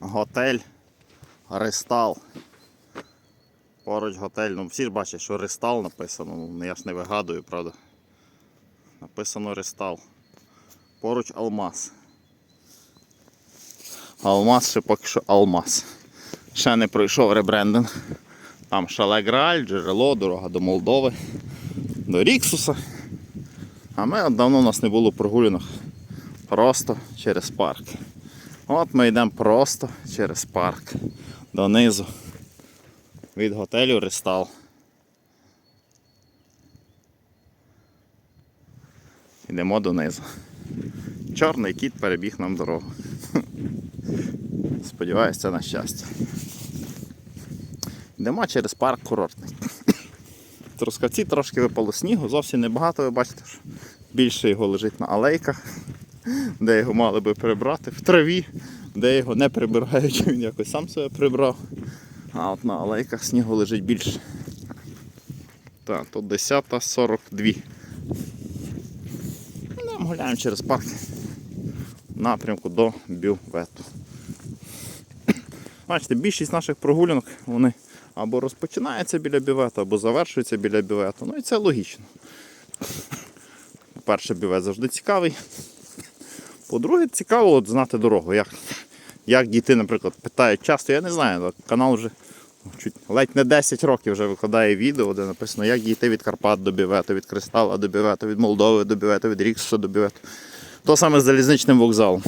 готель Ристал. Поруч готель, ну всі ж бачать, що Ристал написано, ну я ж не вигадую, правда. Написано Ристал. Поруч Алмаз. Алмаз ще поки що Алмаз. Ще не пройшов ребрендинг. Там Шале Грааль, джерело, дорога до Молдови, до Ріксуса. А ми давно у нас не було прогулянок просто через парк. От ми йдемо просто через парк донизу від готелю Ристал. Йдемо донизу. Чорний кіт перебіг нам дорогу. Сподіваюся, це на щастя. Йдемо через парк курортний. Трускавці трошки випало снігу, зовсім небагато, ви бачите, що більше його лежить на алейках, де його мали би прибрати, в траві, де його не прибирають, він якось сам себе прибрав. А от на алейках снігу лежить більше. Так, тут 10.42. Йдемо гуляємо через парк в напрямку до бювету. Бачите, більшість наших прогулянок вони або розпочинаються біля бювету, або завершуються біля бювету. Ну і це логічно. По-перше, бювет завжди цікавий. По-друге, цікаво от знати дорогу. Як, як діти, наприклад, питають часто, я не знаю, канал вже чуть, ледь не 10 років вже викладає відео, де написано, як дійти від Карпат до бювету, від Кристала до бювету, від Молдови до бювету, від Ріксуса до бювету. То саме з залізничним вокзалом.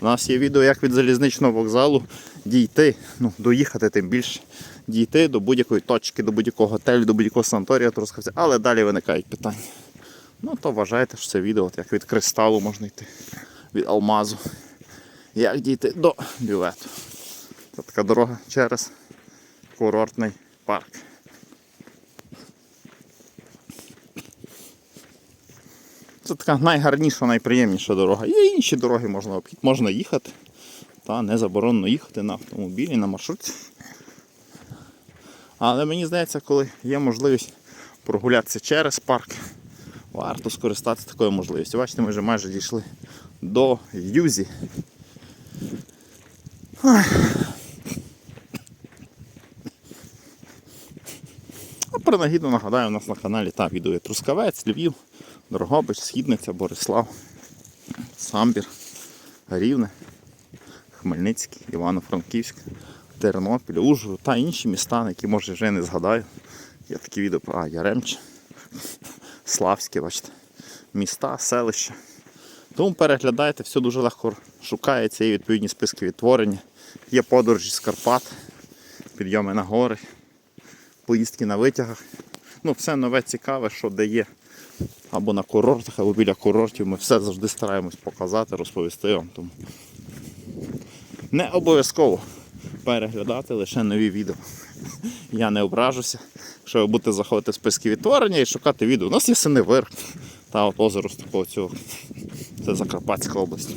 У нас є відео, як від залізничного вокзалу дійти, ну, доїхати тим більше, дійти до будь-якої точки, до будь-якого готелю, до будь-якого санаторія Трускавця. Але далі виникають питання. Ну, то вважайте, що це відео, от як від кристалу можна йти, від алмазу. Як дійти до бювету. Це така дорога через курортний парк. Це така найгарніша, найприємніша дорога. Є інші дороги можна обхід, можна їхати. Та не заборонено їхати на автомобілі, на маршрутці. Але мені здається, коли є можливість прогулятися через парк, варто скористатися такою можливістю. Бачите, ми вже майже дійшли до Юзі. А принагідно нагадаю, у нас на каналі та відео є Трускавець, Львів, Дрогобич, Східниця, Борислав, Самбір, Рівне, Хмельницький, Івано-Франківськ, Тернопіль, Ужгород та інші міста, на які може вже не згадаю. Є такі відео про а, Яремче, Славське, бачите. Міста, селища. Тому переглядайте, все дуже легко шукається, є відповідні списки відтворення. Є подорожі з Карпат, підйоми на гори, поїздки на витягах. Ну, все нове цікаве, що де є. Або на курортах, або біля курортів. Ми все завжди стараємось показати, розповісти вам. Тому не обов'язково переглядати лише нові відео. Я не ображуся, якщо ви будете заходити в списки відтворення і шукати відео. У нас є Синевир та от озеро з такого цього. Це Закарпатська область.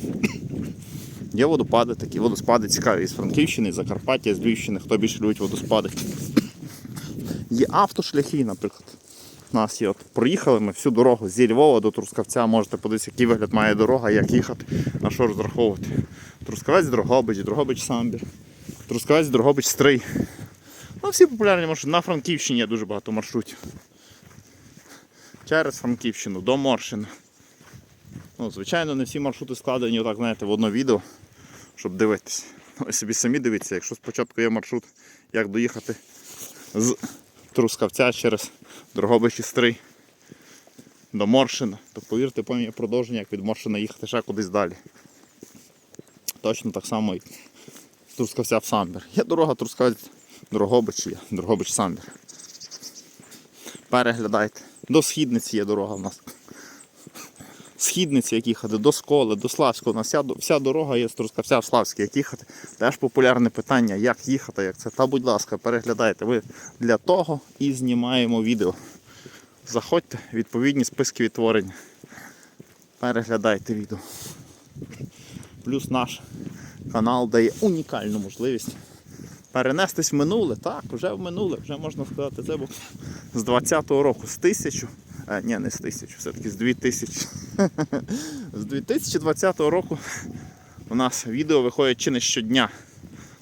Є водопади, такі водоспади цікаві з Франківщини, з Закарпаття, з Львівщини, хто більше любить водоспади. Є автошляхи, наприклад. У нас є от проїхали ми всю дорогу зі Львова до Трускавця. Можете подивитися, який вигляд має дорога, як їхати, на що розраховувати. Трускавець Дрогобич, Дрогобич Самбір, Трускавець Дрогобич Стрий. Ну, всі популярні маршрути. На Франківщині є дуже багато маршрутів. Через Франківщину, до Моршина. Ну, звичайно, не всі маршрути складені отак, знаєте, в одно відео, щоб дивитися. Ви собі самі дивіться, якщо спочатку є маршрут, як доїхати з Трускавця через Дрогобичі Стрий до Моршина, то повірте, потім є продовження, як від Моршина їхати ще кудись далі. Точно так само і з Трускавця в Самбір. Є дорога Трускавець Дрогобич, є Дрогобич Самбір. Переглядайте. До Східниці є дорога в нас східниці, як їхати, до Сколи, до Славського. У Вся вся дорога є струска, вся в Славській, як їхати. Теж популярне питання, як їхати, як це. Та, будь ласка, переглядайте. Ви для того і знімаємо відео. Заходьте, відповідні списки відтворення. Переглядайте відео. Плюс наш канал дає унікальну можливість перенестись в минуле. Так, вже в минуле, вже можна сказати, це був з 20-го року, з 1000. А, Ні, не з тисяч, все-таки з 2000. З 2020 року у нас відео виходить чи не щодня.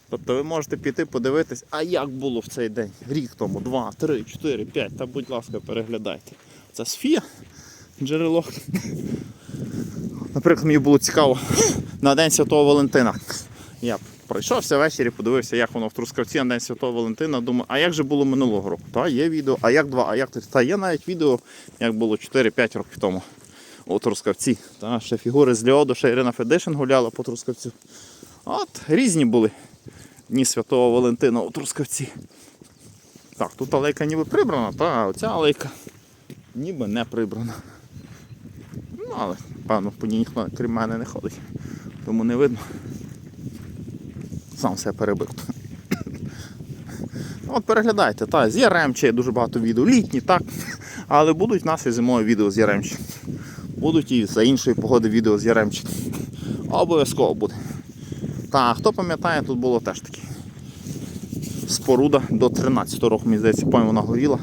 Тобто ви можете піти подивитись, а як було в цей день. Рік тому, два, три, чотири, п'ять, та будь ласка, переглядайте. Це Сфія, джерело. Наприклад, мені було цікаво на День Святого Валентина. Я пройшовся ввечері, подивився, як воно в Трускавці на День Святого Валентина. Думаю, а як же було минулого року? Та є відео, а як два, а як три? Та є навіть відео, як було 4-5 років тому у Трускавці. Та ще фігури з Льоду, ще Ірина Федишин гуляла по Трускавцю. От, різні були Дні Святого Валентина у Трускавці. Так, тут алейка ніби прибрана, та оця алейка ніби не прибрана. Ну, але, певно, по ній ніхто крім мене не ходить, тому не видно. Сам все перебив. Ну, От переглядайте, та, з Яремчі є дуже багато відео. Літні, так. Але будуть в нас і зимові відео з Яремчі. Будуть і за іншої погоди відео з Яремчі. Обов'язково буде. Та, хто пам'ятає, тут було теж таке. Споруда до 13 року, мені здається, по-моєму, вона горіла.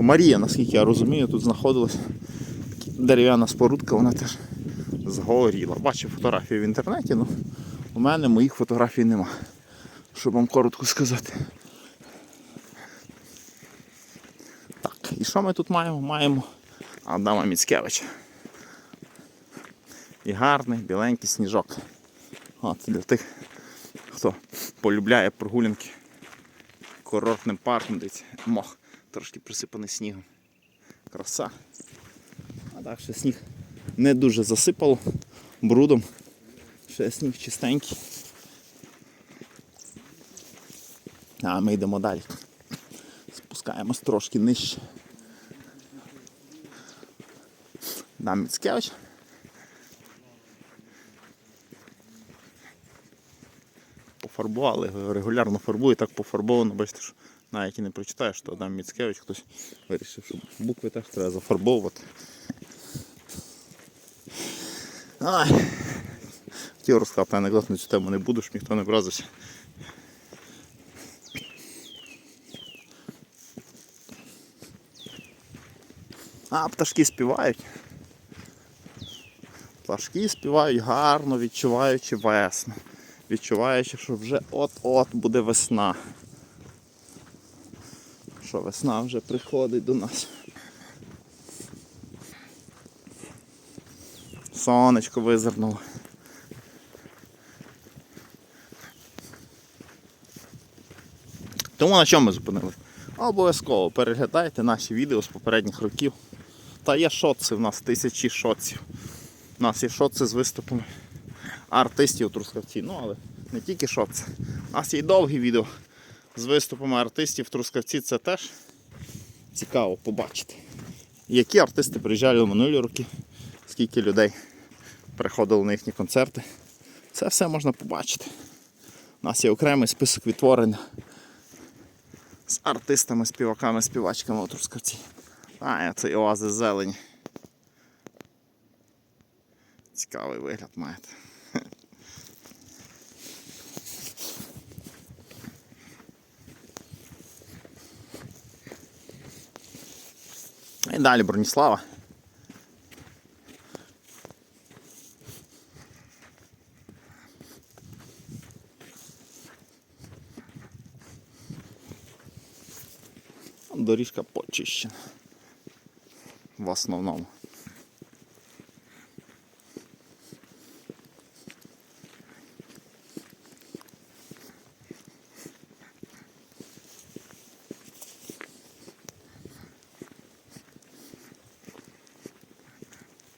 Марія, наскільки я розумію, тут знаходилась дерев'яна спорудка, вона теж згоріла. Бачив фотографії в інтернеті, але у мене моїх фотографій нема. Щоб вам коротко сказати. Так, і що ми тут маємо? Маємо Адама Міцкевича. І гарний біленький сніжок. От для тих, хто полюбляє прогулянки курортним парком, дивіться, мох трошки присипаний снігом. Краса. А так ще сніг не дуже засипало брудом. Ще сніг чистенький. А ми йдемо далі. Спускаємось трошки нижче. Дам Міцкевич. Пофарбували, регулярно фарбую, так пофарбовано, бачите, що навіть і не прочитаєш, що Адам Міцкевич хтось вирішив, що букви теж треба зафарбовувати. Ай. Хотів розказати анекдот на цю тему не щоб ніхто не вразився. А, пташки співають. Пташки співають гарно, відчуваючи весну. Відчуваючи, що вже от-от буде весна. Що весна вже приходить до нас. Сонечко визирнуло. Тому на чому ми зупинилися? Обов'язково переглядайте наші відео з попередніх років. Та є шоци в нас, тисячі шоців. У нас є шоци з виступами артистів у Трускавці. Ну, але не тільки шоци. У нас є й довгі відео з виступами артистів Трускавці. Це теж цікаво побачити. Які артисти приїжджали в минулі роки, скільки людей приходило на їхні концерти. Це все можна побачити. У нас є окремий список відтворень з артистами, співаками, співачками у Трускавці. А, це і оази зелені. Цікавий вигляд маєте. І далі Броніслава. Доріжка почищена. В основному.